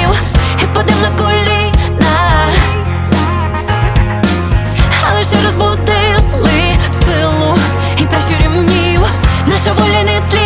слів і впадем на коліна, але ще розбудили силу і пращурів нів наша воля не тлі.